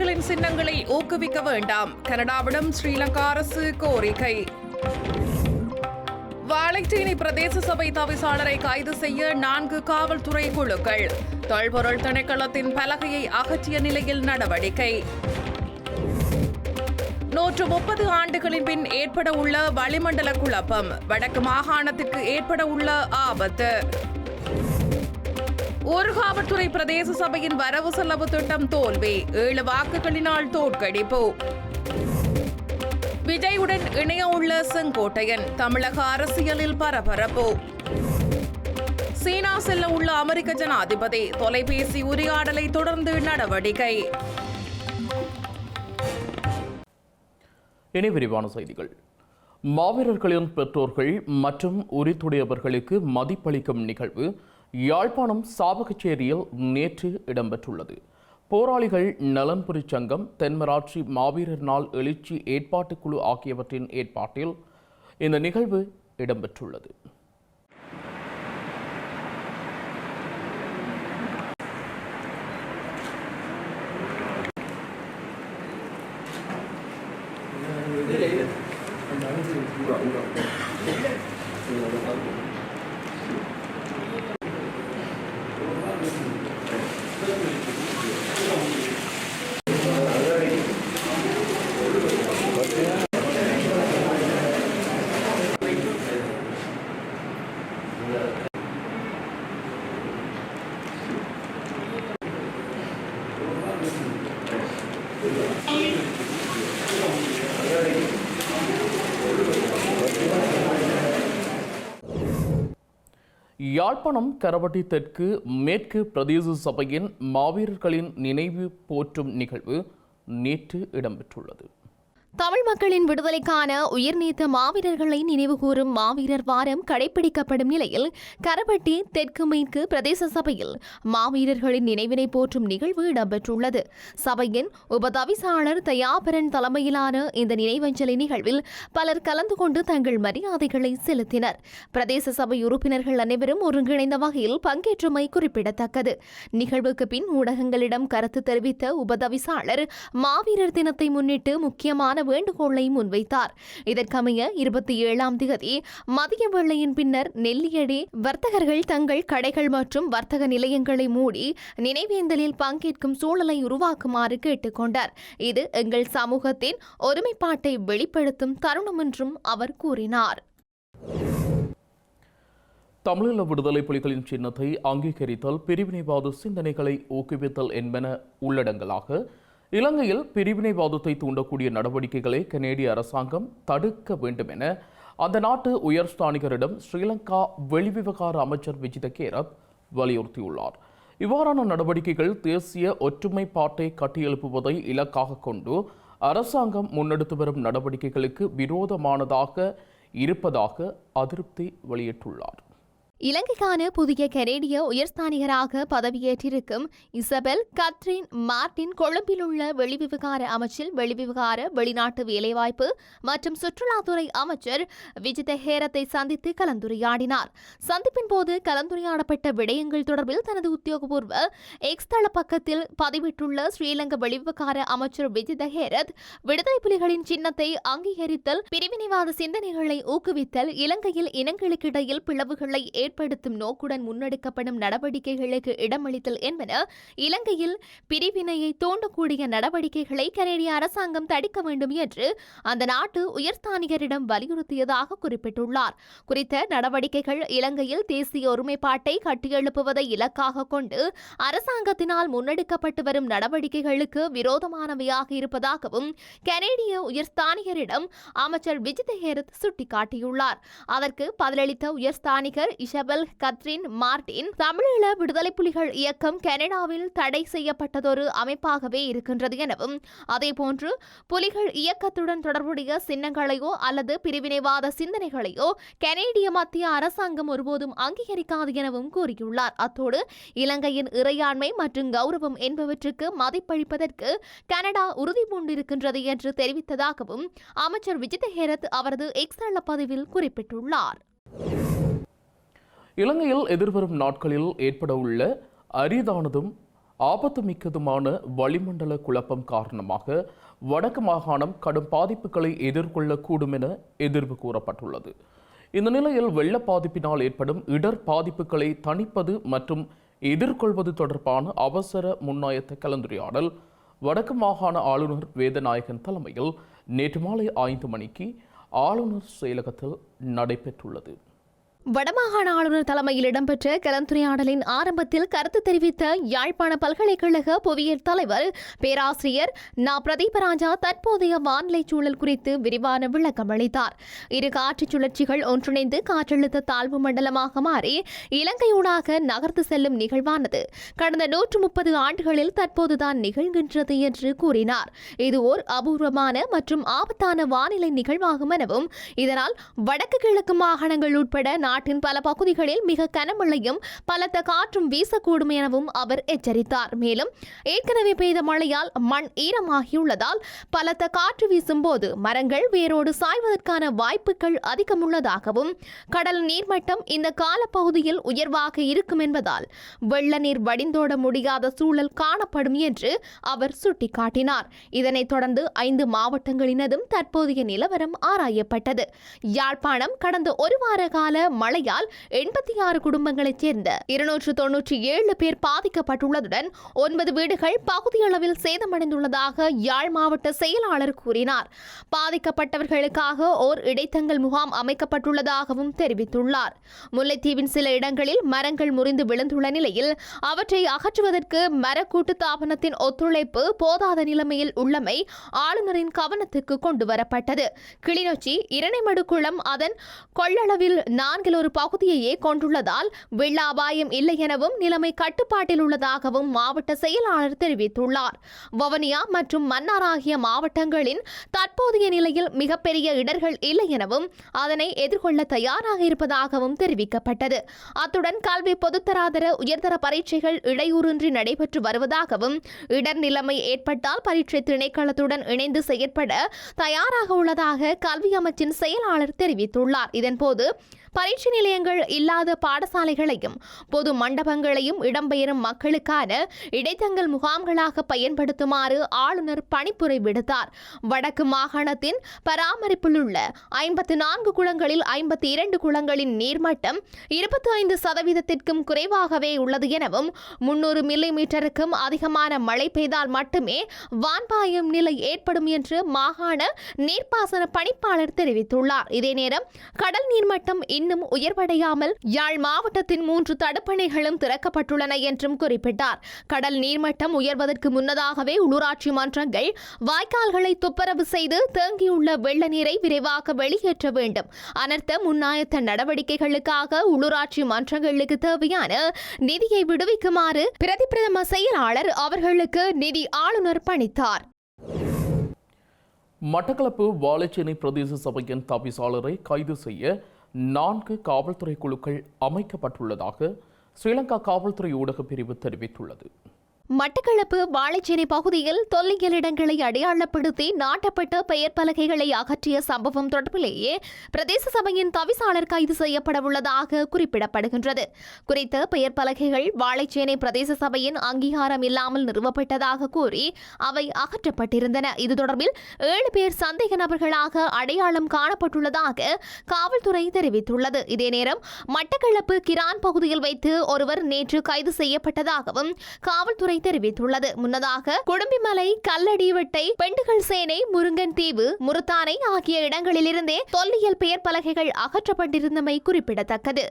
புலிகளின் சின்னங்களை ஊக்குவிக்க வேண்டாம். கனடாவிடம் ஸ்ரீலங்கா அரசு கோரிக்கை. வாழைச்சேனை பிரதேச சபை தவிசாளரை கைது செய்ய நான்கு காவல்துறை குழுக்கள். தொல்பொருள் திணைக்களத்தின் பலகையை அகற்றிய நிலையில் நடவடிக்கை. நூற்று முப்பது ஆண்டுகளின் பின் ஏற்பட உள்ள வளிமண்டல குழப்பம். வடக்கு மாகாணத்திற்கு ஏற்பட உள்ள ஆபத்து. ஊர்காவல்துறை பிரதேச சபையின் வரவு செலவு திட்டம் தோல்வி. ஏழு வாக்குகளினால் தோற்கடிப்பு. விஜயுடன் இணைய உள்ள செங்கோட்டையன் தமிழக அரசியலில் பரபரப்பு. சீனா செல்ல உள்ள அமெரிக்க ஜனாதிபதி தொலைபேசி உரையாடலை தொடர்ந்து நடவடிக்கை. இனி விரிவான செய்திகள். மாவீரர்களின் பெற்றோர்கள் மற்றும் உரித்துடையவர்களுக்கு மதிப்பளிக்கும் நிகழ்வு யாழ்ப்பாணம் சாவகச்சேரியில் நேற்று இடம்பெற்றுள்ளது. போராளிகள் நலன்புரி சங்கம் தென்மராட்சி மாவீரர் நாள் எழுச்சி ஏற்பாட்டுக்குழு ஆகியவற்றின் ஏற்பாட்டில் இந்த நிகழ்வு இடம்பெற்றுள்ளது. யாழ்ப்பாணம் கரவட்டி தெற்கு மேற்கு பிரதேச சபையின் மாவீரர்களின் நினைவு போற்றும் நிகழ்வு நேற்று இடம்பெற்றுள்ளது. தமிழ் மக்களின் விடுதலைக்கான உயிர்நீத்த மாவீரர்களை நினைவுகூரும் மாவீரர் வாரம் கடைபிடிக்கப்படும் நிலையில் கரபட்டி தெற்கு மேற்கு பிரதேச சபையில் மாவீரர்களின் நினைவினை போற்றும் நிகழ்வு இடம்பெற்றுள்ளது. சபையின் உபதவிசாளர் தயாபரன் தலைமையிலான இந்த நினைவஞ்சலி நிகழ்வில் பலர் கலந்து கொண்டு தங்கள் மரியாதைகளை செலுத்தினர். பிரதேச சபை உறுப்பினர்கள் அனைவரும் ஒருங்கிணைந்த வகையில் பங்கேற்றமை குறிப்பிடத்தக்கது. நிகழ்வுக்கு பின் ஊடகங்களிடம் கருத்து தெரிவித்த உபதவிசாளர் மாவீரர் தினத்தை முன்னிட்டு முக்கியமான வேண்டுகோளை முன்வைத்தார். இதற்கமைய இருபத்தி ஏழாம் திகதி மதிய வேளையின் பின்னர் நெல்லியடி வர்த்தகர்கள் தங்கள் கடைகள் மற்றும் வர்த்தக நிலையங்களை மூடி நினைவேந்தலில் பங்கேற்கும் சூழலை உருவாக்குமாறு கேட்டுக்கொண்டார். இது எங்கள் சமூகத்தின் ஒருமைப்பாட்டை வெளிப்படுத்தும் தருணம் என்றும் அவர் கூறினார். தமிழீழ விடுதலை புலிகளின் சின்னத்தை அங்கீகரித்தல் பிரிவினைவாத சிந்தனைகளை ஊக்குவித்தல் என்பன உள்ளடங்கலாக இலங்கையில் பிரிவினைவாதத்தை தூண்டக்கூடிய நடவடிக்கைகளை கனேடிய அரசாங்கம் தடுக்க வேண்டும் என அந்த நாட்டு உயர்ஸ்தானிகரிடம் ஸ்ரீலங்கா வெளிவிவகார அமைச்சர் விஜித கேரத் வலியுறுத்தியுள்ளார். இவ்வாறான நடவடிக்கைகள் தேசிய ஒற்றுமைப்பாட்டை கட்டியெழுப்புவதை இலக்காக கொண்டு அரசாங்கம் முன்னெடுத்து வரும் நடவடிக்கைகளுக்கு விரோதமானதாக இருப்பதாக அதிருப்தி வெளியிட்டுள்ளார். இலங்கைக்கான புதிய கனேடிய உயர்ஸ்தானிகராக பதவியேற்றிருக்கும் இசபெல் கத்ரின் மார்டின் கொழும்பில் உள்ள வெளிவிவகார அமைச்சில் வெளிவிவகார வெளிநாட்டு வேலைவாய்ப்பு மற்றும் சுற்றுலாத்துறை அமைச்சர் விஜித ஹேரத்தை சந்தித்து கலந்துரையாடினார். சந்திப்பின் போது கலந்துரையாடப்பட்ட விடயங்கள் தொடர்பில் தனது உத்தியோகபூர்வ எக்ஸ் தள பக்கத்தில் பதிவிட்டுள்ள ஸ்ரீலங்கா வெளிவிவகார அமைச்சர் விஜித ஹேரத் விடுதலை புலிகளின் சின்னத்தை அங்கீகரித்தல் பிரிவினைவாத சிந்தனைகளை ஊக்குவித்தல் இலங்கையில் இனங்களுக்கிடையில் பிளவுகளை ஏற்படுத்தும் நோக்குடன் முன்னெடுக்கப்படும் நடவடிக்கைகளுக்கு இடமளித்தல் என்பன இலங்கையில் பிரிவினையை தூண்டக்கூடிய நடவடிக்கைகளை கனேடிய அரசாங்கம் தடுக்க வேண்டும் என்று அந்த நாட்டு உயர்ஸ்தானிகரிடம் வலியுறுத்தியதாக குறிப்பிட்டுள்ளார். குறித்த நடவடிக்கைகள் இலங்கையில் தேசிய ஒருமைப்பாட்டை கட்டியெழுப்புவதை இலக்காக கொண்டு அரசாங்கத்தினால் முன்னெடுக்கப்பட்டு வரும் நடவடிக்கைகளுக்கு விரோதமானவையாக இருப்பதாகவும் கனேடிய உயர்ஸ்தானிகரிடம் அமைச்சர் விஜித ஹேரத் சுட்டிக்காட்டியுள்ளார். அதற்கு பதிலளித்த உயர்ஸ்தானிகர் இஷ இசபெல் கத்ரின் மார்டின் தமிழீழ விடுதலை புலிகள் இயக்கம் கனடாவில் தடை செய்யப்பட்டதொரு அமைப்பாகவே இருக்கின்றது எனவும் அதேபோன்று புலிகள் இயக்கத்துடன் தொடர்புடைய சின்னங்களையோ அல்லது பிரிவினைவாத சிந்தனைகளையோ கனேடிய மத்திய அரசாங்கம் ஒருபோதும் அங்கீகரிக்காது எனவும் கூறியுள்ளார். அத்தோடு இலங்கையின் இறையாண்மை மற்றும் கௌரவம் என்பவற்றுக்கு மதிப்பளிப்பதற்கு கனடா உறுதி பூண்டிருக்கின்றது என்று தெரிவித்ததாகவும் அமைச்சர் விஜித ஹேரத் அவரது எக்ஸ் தள பதிவில் குறிப்பிட்டுள்ளார். இலங்கையில் எதிர்வரும் நாட்களில் ஏற்பட உள்ள அரிதானதும் ஆபத்துமிக்கதுமான வளிமண்டல குழப்பம் காரணமாக வடக்கு மாகாணம் கடும் பாதிப்புகளை எதிர்கொள்ளக்கூடும் என எதிர்வு கூறப்பட்டுள்ளது. இந்த நிலையில் வெள்ள பாதிப்பினால் ஏற்படும் இடர் பாதிப்புகளை தணிப்பது மற்றும் எதிர்கொள்வது தொடர்பான அவசர முன்னாயத்த கலந்துரையாடல் வடக்கு மாகாண ஆளுநர் வேதநாயகன் தலைமையில் நேற்று மாலை ஐந்து மணிக்கு ஆளுநர் செயலகத்தில் நடைபெற்றுள்ளது. வடமாகாண ஆளுநர் தலைமையில் இடம்பெற்ற கலந்துரையாடலின் ஆரம்பத்தில் கருத்து தெரிவித்த யாழ்ப்பாண பல்கலைக்கழக புவியியல் தலைவர் பேராசிரியர் நா. பிரதீபராஜா தற்போதைய வானிலை சூழல் குறித்து விரிவான விளக்கம் அளித்தார். இரு காற்று சுழற்சிகள் ஒன்றிணைந்து காற்றழுத்த தாழ்வு மண்டலமாக மாறி இலங்கையூடாக நகர்ந்து செல்லும் நிகழ்வானது. கடந்த நூற்று முப்பது ஆண்டுகளில் தற்போதுதான் நிகழ்கின்றது என்று கூறினார். இது ஓர் அபூர்வமான மற்றும் ஆபத்தான வானிலை நிகழ்வாகும் எனவும் இதனால் வடக்கு கிழக்கு மாகாணங்கள் உட்பட நாட்டின் பல பகுதிகளில் மிக கனமழையும் பலத்த காற்றும் வீசக்கூடும் எனவும் அவர் எச்சரித்தார். மேலும் ஏற்கனவே பெய்த மழையால் மண் ஈரமாகியுள்ளதால் பலத்த காற்று வீசும்போது மரங்கள் வேரோடு சாய்வதற்கான வாய்ப்புகள் அதிகம் உள்ளதாகவும் கடல் நீர்மட்டம் இந்த காலப்பகுதியில் உயர்வாக இருக்கும் என்பதால் வெள்ள நீர் வடிந்தோட முடியாத சூழல் காணப்படும் என்று அவர் சுட்டிக்காட்டினார். இதனைத் தொடர்ந்து ஐந்து மாவட்டங்களினதும் தற்போதைய நிலவரம் ஆராயப்பட்டது. யாழ்ப்பாணம் கடந்த ஒரு வார கால மழையால் எண்பத்தி ஆறு குடும்பங்களைச் சேர்ந்த இருநூற்று தொன்னூற்றி ஏழு பேர் பாதிக்கப்பட்டுள்ளதுடன் ஒன்பது வீடுகள் பகுதியளவில் சேதமடைந்துள்ளதாக யாழ் மாவட்ட செயலாளர் கூறினார். பாதிக்கப்பட்டவர்களுக்காக ஓர் இடைத்தங்கல் முகாம் அமைக்கப்பட்டுள்ளதாகவும் தெரிவித்துள்ளார். முல்லைத்தீவின் சில இடங்களில் மரங்கள் முறிந்து விழுந்துள்ள நிலையில் அவற்றை அகற்றுவதற்கு மரக்கூட்டு தாபனத்தின் ஒத்துழைப்பு போதாத நிலைமையில் உள்ளமை ஆளுநரின் கவனத்துக்கு கொண்டு வரப்பட்டது கிளிநொச்சி இரணைமடுக்குளம் அதன் கொள்ளளவில் நான்கு நான்கில் ஒரு பகுதியையே கொண்டுள்ளதால் வெள்ள அபாயம் இல்லை எனவும் நிலைமை கட்டுப்பாட்டில் உள்ளதாகவும் மாவட்ட செயலாளர் தெரிவித்துள்ளார். வவனியா மற்றும் மன்னார் ஆகிய மாவட்டங்களின் தற்போதைய நிலையில் மிகப்பெரிய இடர்கள் இல்லை எனவும் அதனை எதிர்கொள்ள தயாராக இருப்பதாகவும் தெரிவிக்கப்பட்டது. அத்துடன் கல்வி பொதுத்தராதர உயர்தர பரீட்சைகள் இடையூறின்றி நடைபெற்று வருவதாகவும் இடர் நிலைமை ஏற்பட்டால் பரீட்சை திணைக்களத்துடன் இணைந்து செயற்பட தயாராக உள்ளதாக கல்வி அமைச்சின் செயலாளர் தெரிவித்துள்ளார். இதன்போது பரீட்சை நிலையங்கள் இல்லாத பாடசாலைகளையும் பொது மண்டபங்களையும் இடம்பெயரும் மக்களுக்கான இடைத்தங்கல் முகாம்களாக பயன்படுத்துமாறு ஆளுநர் பணிப்புரை விடுத்தார். வடக்கு மாகாணத்தின் பராமரிப்பில் உள்ள ஐம்பத்தி நான்கு குளங்களில் ஐம்பத்தி இரண்டு குளங்களின் நீர்மட்டம் இருபத்தி ஐந்து சதவீதத்திற்கும் குறைவாகவே உள்ளது எனவும் முன்னூறு மில்லி மீட்டருக்கும் அதிகமான மழை பெய்தால் மட்டுமே வான்பாயும் நிலை ஏற்படும் என்று மாகாண நீர்ப்பாசன பணிப்பாளர் தெரிவித்துள்ளார். இதே நேரம் கடல் நீர்மட்டம் இன்னும் உயர்வடையாமல் யாழ் மாவட்டத்தின் மூன்று தடுப்பணைகளும் திறக்கப்பட்டுள்ளன என்றும் குறிப்பிட்டார். கடல் நீர்மட்டம் உயர்வதற்கு முன்னதாகவே உள்ளூராட்சி மன்றங்கள் வாய்க்கால்களை துப்பரவு செய்து தேங்கியுள்ள வெள்ள நீரை விரைவாக வெளியேற்ற வேண்டும். அனர்த்த முன்னாயத்த நடவடிக்கைகளுக்காக உள்ளூராட்சி மன்றங்களுக்கு தேவையான நிதியை விடுவிக்குமாறு பிரதி பிரதம செயலாளர் அவர்களுக்கு நிதி ஆளுநர் பணித்தார். மட்டக்களப்பு வாழைச்சேனை பிரதேச சபையின் தவிசாளரை கைது செய்ய நான்கு காவல்துறை குழுக்கள் அமைக்கப்பட்டுள்ளதாக ஸ்ரீலங்கா காவல்துறை ஊடகப் பிரிவு தெரிவித்துள்ளது. மட்டக்களப்பு வாழைச்சேனை பகுதியில் தொல்லியல் இடங்களை அடையாளப்படுத்தி நாட்டப்பட்ட பெயர் பலகைகளை அகற்றிய சம்பவம் தொடர்பிலேயே பிரதேச சபையின் தவிசாளர் கைது செய்யப்பட உள்ளதாக குறிப்பிடப்படுகின்றது. குறித்த பெயர் பலகைகள் வாழைச்சேனை பிரதேச சபையின் அங்கீகாரம் இல்லாமல் நிறுவப்பட்டதாக கூறி அவை அகற்றப்பட்டிருந்தன. இது தொடர்பில் ஏழு பேர் சந்தேக நபர்களாக அடையாளம் காணப்பட்டுள்ளதாக காவல்துறை தெரிவித்துள்ளது. இதே நேரம் மட்டக்களப்பு கிரான் பகுதியில் வைத்து ஒருவர் நேற்று கைது செய்யப்பட்டதாகவும் காவல்துறை தெரிவித்துள்ளது. முன்னதாக குடும்பிமலை கல்லடிவட்டை பெண்டுகள் சேனை முருங்கன் தீவு முருத்தானை ஆகிய இடங்களிலிருந்தே தொல்லியல் பெயர் பலகைகள் அகற்றப்பட்டிருந்தமை குறிப்பிடத்தக்கது.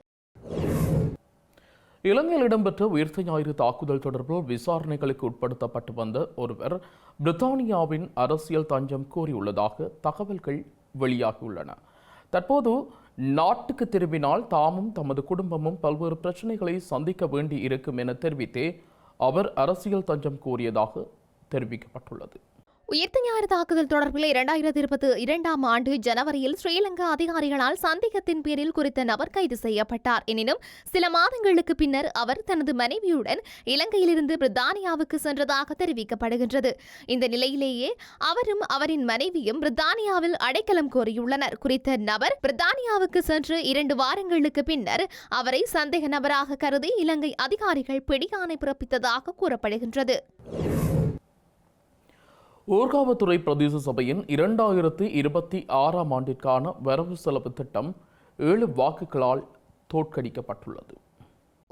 இலங்கையில் இடம்பெற்ற உயிர்த்த ஞாயிறு தாக்குதல் தொடர்பில் விசாரணைகளுக்கு உட்படுத்தப்பட்டு வந்த ஒருவர் பிரித்தானியாவின் அரசியல் தஞ்சம் கோரியுள்ளதாக தகவல்கள் வெளியாகியுள்ளன. தற்போது நாட்டுக்கு திரும்பினால் தாமும் தமது குடும்பமும் பல்வேறு பிரச்சனைகளை சந்திக்க வேண்டி இருக்கும் என தெரிவித்தே அவர் அரசியல் தஞ்சம் கோரியதாக தெரிவிக்கப்பட்டுள்ளது. உயிர்த்த ஞாயிறு தாக்குதல் தொடர்பில் இரண்டாயிரத்தி இருபத்தி இரண்டாம் ஆண்டு ஜனவரியில் ஸ்ரீலங்கா அதிகாரிகளால் சந்தேகத்தின் பேரில் குறித்த நபர் கைது செய்யப்பட்டார். எனினும் சில மாதங்களுக்கு பின்னர் அவர் தனது மனைவியுடன் இலங்கையிலிருந்து பிரித்தானியாவுக்கு சென்றதாக தெரிவிக்கப்படுகின்றது. இந்த நிலையிலேயே அவரும் அவரின் மனைவியும் பிரித்தானியாவில் அடைக்கலம் கோரியுள்ளனர். குறித்த நபர் பிரித்தானியாவுக்கு சென்று இரண்டு வாரங்களுக்கு பின்னர் அவரை சந்தேக நபராக கருதி இலங்கை அதிகாரிகள் பிடியாணை பிறப்பித்ததாக கூறப்படுகின்றது. ஊர்காவத்துறை பிரதேச சபையின் இரண்டாயிரத்தி இருபத்தி ஆறாம் ஆண்டிற்கான வரவு செலவு திட்டம் ஏழு வாக்குகளால் தோற்கடிக்கப்பட்டுள்ளது.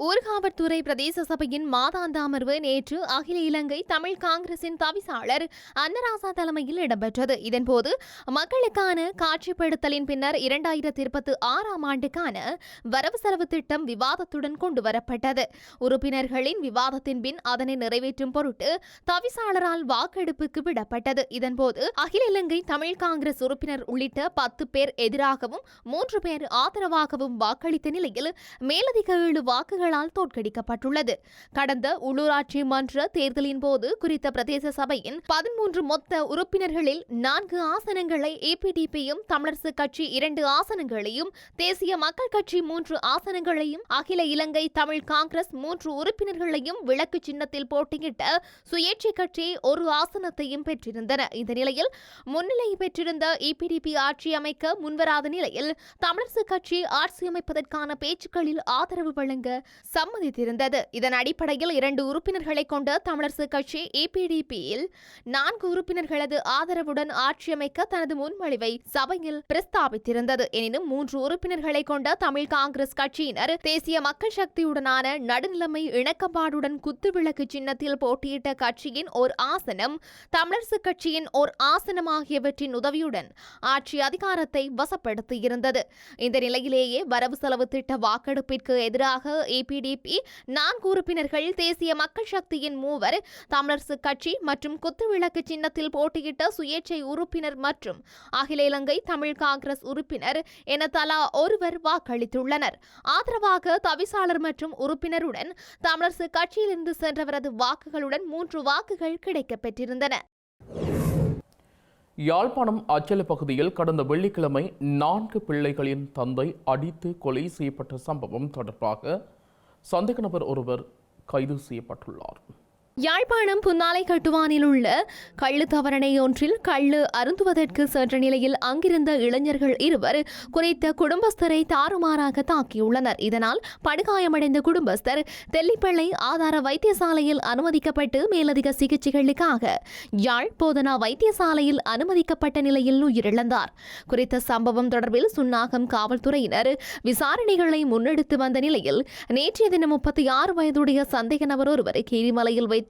ஊர்காவற்துறை பிரதேச சபையின் மாதாந்த அமர்வு நேற்று அகில இலங்கை தமிழ் காங்கிரசின் தவிசாளர் அன்னராசா தலைமையில் இடம்பெற்றது. இதன்போது மக்களுக்கான காட்சிப்படுத்தலின் பின்னர் இரண்டாயிரத்தி இருபத்தி ஆறாம் ஆண்டுக்கான வரவு செலவு திட்டம் விவாதத்துடன் கொண்டுவரப்பட்டது உறுப்பினர்களின் விவாதத்தின் பின் அதனை நிறைவேற்றும் பொருட்டு தவிசாளரால் வாக்கெடுப்புக்கு விடப்பட்டது. இதன்போது அகில இலங்கை தமிழ் காங்கிரஸ் உறுப்பினர் உள்ளிட்ட பத்து பேர் எதிராகவும் மூன்று பேர் ஆதரவாகவும் வாக்களித்த நிலையில் மேலதிக ஏழு வாக்குகளால் தோற்கடிக்கப்பட்டுள்ளது. கடந்த உள்ளூராட்சி மன்ற தேர்தலின் போது குறித்த பிரதேச சபையின் பதிமூன்று மொத்த உறுப்பினர்களில் நான்கு ஆசனங்களை ஏபிடிபியும் தமிழரசு கட்சி இரண்டு ஆசனங்களையும் தேசிய மக்கள் கட்சி மூன்று ஆசனங்களையும் அகில இலங்கை தமிழ் காங்கிரஸ் மூன்று உறுப்பினர்களையும் விளக்கு சின்னத்தில் போட்டியிட்ட சுயேட்சை கட்சி ஒரு ஆசனத்தையும் பெற்றிருந்தன. இந்த நிலையில் முன்னிலை பெற்றிருந்த இபிடிபி ஆட்சி அமைக்க முன்வராத நிலையில் தமிழரசு கட்சி ஆட்சி அமைப்பதற்கான பேச்சுக்களில் ஆதரவு வழங்க சம்மதித்திருந்தது. இதன் அடிப்படையில் இரண்டு உறுப்பினர்களை கொண்ட தமிழரசு கட்சி ஏபிடிபியில் நான்கு உறுப்பினர்களது ஆதரவுடன் ஆட்சி அமைக்க தனது முன்மொழிவை சபையில் பிரஸ்தாபித்திருந்தது. எனினும் மூன்று உறுப்பினர்களை கொண்ட தமிழ் காங்கிரஸ் கட்சியினர் தேசிய மக்கள் சக்தியுடனான நடுநிலைமை இணக்கப்பாடுடன் குத்துவிளக்கு சின்னத்தில் போட்டியிட்ட கட்சியின் ஓர் ஆசனம் தமிழரசு கட்சியின் ஓர் ஆசனம் ஆகியவற்றின் உதவியுடன் ஆட்சி அதிகாரத்தை வசப்படுத்தியிருந்தது. இந்த நிலையிலேயே வரவு செலவு திட்ட வாக்கெடுப்பிற்கு எதிராக ஏ ஏபிடிபி நான்கு உறுப்பினர்கள் தேசிய மக்கள் சக்தியின் மூவர் தமிழரசு கட்சி மற்றும் குத்துவிளக்கு சின்னத்தில் போட்டியிட்ட சுயேட்சை உறுப்பினர் மற்றும் அகில இலங்கை தமிழ் காங்கிரஸ் உறுப்பினர் என தலா ஒருவர் வாக்களித்துள்ளனர். ஆதரவாக தவிசாளர் மற்றும் உறுப்பினருடன் தமிழரசு கட்சியிலிருந்து சென்றவரது வாக்குகளுடன் மூன்று வாக்குகள் கிடைக்கப்பெற்றிருந்தன. யாழ்ப்பாணம் அச்சல பகுதியில் கடந்த வெள்ளிக்கிழமை நான்கு பிள்ளைகளின் தந்தை அடித்து கொலை செய்யப்பட்ட சம்பவம் தொடர்பாக சந்தேக நபர் ஒருவர் கைது செய்யப்பட்டுள்ளார். யாழ்ப்பாணம் புன்னாலை கட்டுவானில் உள்ள கள்ளு தவரணை ஒன்றில் கள்ளு அருந்துவதற்கு சென்ற நிலையில் அங்கிருந்த இளைஞர்கள் இருவர் குறித்த குடும்பஸ்தரை தாறுமாறாக தாக்கியுள்ளனர். இதனால் படுகாயமடைந்த குடும்பஸ்தர் தெல்லிப்பள்ளை ஆதார வைத்தியசாலையில் அனுமதிக்கப்பட்டு மேலதிக சிகிச்சைகளுக்காக யாழ் போதனா வைத்தியசாலையில் அனுமதிக்கப்பட்ட நிலையில் உயிரிழந்தார். குறித்த சம்பவம் தொடர்பில் சுன்னாகம் காவல்துறையினர் விசாரணைகளை முன்னெடுத்து வந்த நிலையில் நேற்றைய தினம் முப்பத்தி ஆறு வயதுடைய சந்தேக நபர் ஒருவர் கீரிமலையில் வைத்து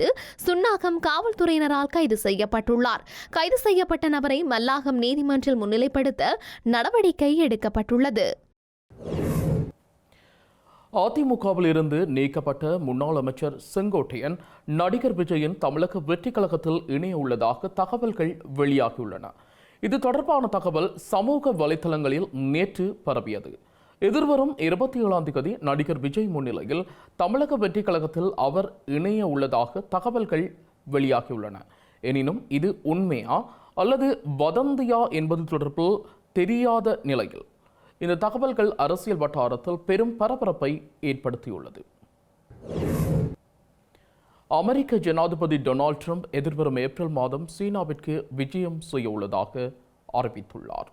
சுன்னாகம் காவல்துறையினரால் கைது செய்யப்பட்டுள்ளார். கைது செய்யப்பட்ட நபரை மல்லாகம் நீதிமன்றில் முன்னிலைப்படுத்த நடவடிக்கை எடுக்கப்பட்டுள்ளது. அதிமுகவில் இருந்து நீக்கப்பட்ட முன்னாள் அமைச்சர் செங்கோட்டையன் நடிகர் விஜயின் தமிழக வெற்றி கழகத்தில் இணைய உள்ளதாக தகவல்கள் வெளியாகியுள்ளன. இது தொடர்பான தகவல் சமூக வலைதளங்களில் நேற்று பரவியது. எதிர்வரும் இருபத்தி ஏழாம் தேதி நடிகர் விஜய் முன்னிலையில் தமிழக வெற்றி கழகத்தில் அவர் இணைய உள்ளதாக தகவல்கள் வெளியாகியுள்ளன. எனினும் இது உண்மையா அல்லது வதந்தியா என்பது தொடர்பில் தெரியாத நிலையில். இந்த தகவல்கள் அரசியல் வட்டாரத்தில் பெரும் பரபரப்பை ஏற்படுத்தியுள்ளது. அமெரிக்க ஜனாதிபதி டொனால்ட் ட்ரம்ப் எதிர்வரும் ஏப்ரல் மாதம் சீனாவிற்கு விஜயம் செய்ய உள்ளதாக அறிவித்துள்ளார்.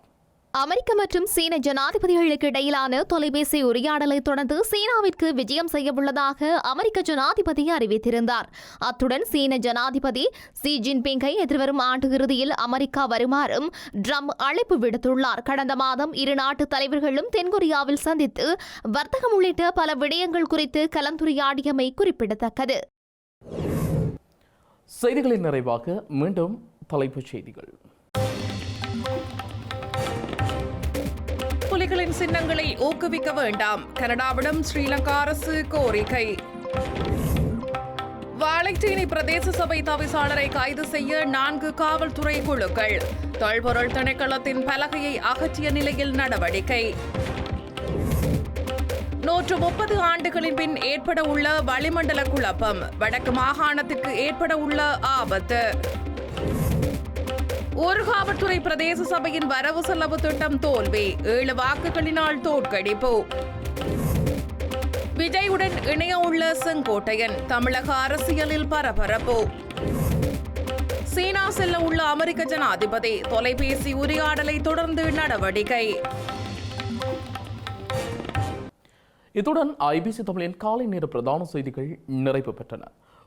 அமெரிக்க மற்றும் சீன ஜனாதிபதிகளுக்கு இடையிலான தொலைபேசி உரையாடலை தொடர்ந்து சீனாவிற்கு விஜயம் செய்யவுள்ளதாக அமெரிக்க ஜனாதிபதி அறிவித்திருந்தார். அத்துடன் சீன ஜனாதிபதி சி ஜின்பிங்கை எதிர்வரும் ஆண்டு இறுதியில் அமெரிக்கா வருமாறும் ட்ரம்ப் அழைப்பு விடுத்துள்ளார். கடந்த மாதம் இரு நாட்டு தலைவர்களும் தென்கொரியாவில் சந்தித்து வர்த்தகம் உள்ளிட்ட பல விடயங்கள் குறித்து கலந்துரையாடியமை குறிப்பிடத்தக்கது. செய்திகளின் நிறைவாக மீண்டும் தலைப்புச் செய்திகள். புலிகளின் சின்னங்களை ஊக்குவிக்க வேண்டாம். கனடாவிடம் ஸ்ரீலங்கா அரசு கோரிக்கை. வாழைச்சேனை பிரதேச சபை தவிசாளரை கைது செய்ய நான்கு காவல்துறை குழுக்கள். தொல்பொருள் திணைக்களத்தின் பலகையை அகற்றிய நிலையில் நடவடிக்கை. நூற்று முப்பது ஆண்டுகளின் பின் ஏற்பட உள்ள வளிமண்டல குழப்பம். வடக்கு மாகாணத்திற்கு ஏற்பட உள்ள ஆபத்து. ஊர்காவல்துறை பிரதேச சபையின் வரவு செலவு திட்டம் தோல்வி. ஏழு வாக்குகளினால் தோற்கடிப்பு. விஜயுடன் இணைய உள்ள செங்கோட்டையன் தமிழக அரசியலில் பரபரப்பு. சீனா செல்ல உள்ள அமெரிக்க ஜனாதிபதி தொலைபேசி உரையாடலை தொடர்ந்து நடவடிக்கை. இத்துடன் ஐபிசி தமிழின் காலை நேர பிரதான செய்திகள் நிறைவு பெற்றன.